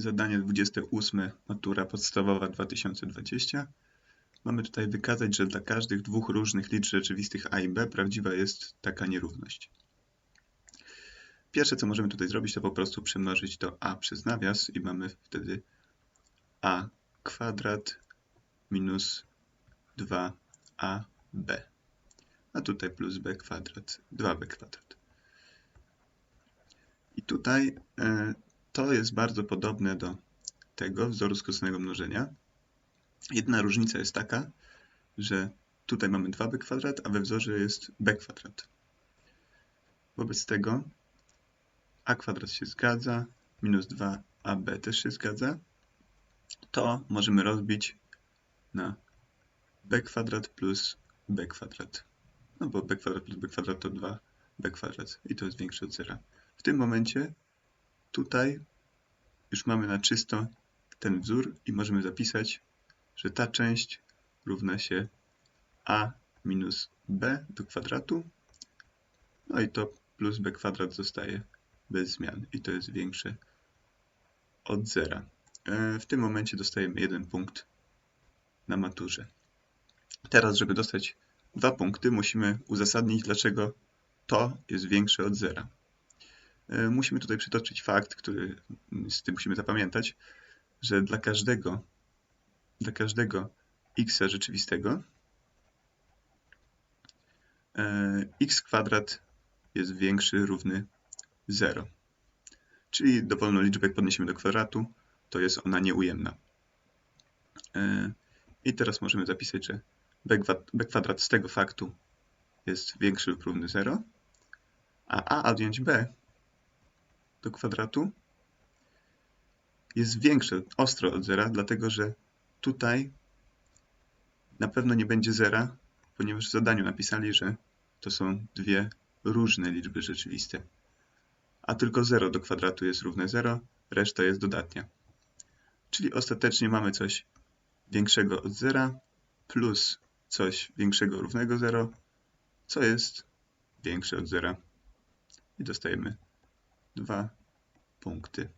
Zadanie 28, matura podstawowa 2020. Mamy tutaj wykazać, że dla każdych dwóch różnych liczb rzeczywistych a i b prawdziwa jest taka nierówność. Pierwsze, co możemy tutaj zrobić, to po prostu przemnożyć to a przez nawias i mamy wtedy a kwadrat minus 2ab. A tutaj plus b kwadrat, 2b kwadrat. I tutaj e, to jest bardzo podobne do tego wzoru skróconego mnożenia. Jedna różnica jest taka, że tutaj mamy 2b kwadrat, a we wzorze jest b kwadrat. Wobec tego a kwadrat się zgadza, minus 2ab też się zgadza. To możemy rozbić na b kwadrat plus b kwadrat. No bo b kwadrat plus b kwadrat to 2b kwadrat i to jest większe od zera. W tym momencie tutaj już mamy na czysto ten wzór i możemy zapisać, że ta część równa się a minus b do kwadratu. No i to plus b kwadrat zostaje bez zmian i to jest większe od zera. E, w tym momencie dostajemy jeden punkt na maturze. Teraz, żeby dostać dwa punkty, musimy uzasadnić, dlaczego to jest większe od zera. E, musimy tutaj przytoczyć fakt, który musimy zapamiętać, że dla każdego, dla każdego x rzeczywistego e, x kwadrat jest większy równy 0. Czyli dowolną liczbę, jak podniesiemy do kwadratu, to jest ona nieujemna. E, I teraz możemy zapisać, że b kwadrat z tego faktu jest większy lub równy 0, a a odjąć b do kwadratu jest większe ostro od zera, dlatego że tutaj na pewno nie będzie zera, ponieważ w zadaniu napisali, że to są dwie różne liczby rzeczywiste. A tylko 0 do kwadratu jest równe 0, reszta jest dodatnia. Czyli ostatecznie mamy coś większego od zera plus coś większego równego 0, co jest większe od zera. I dostajemy 2 punkty.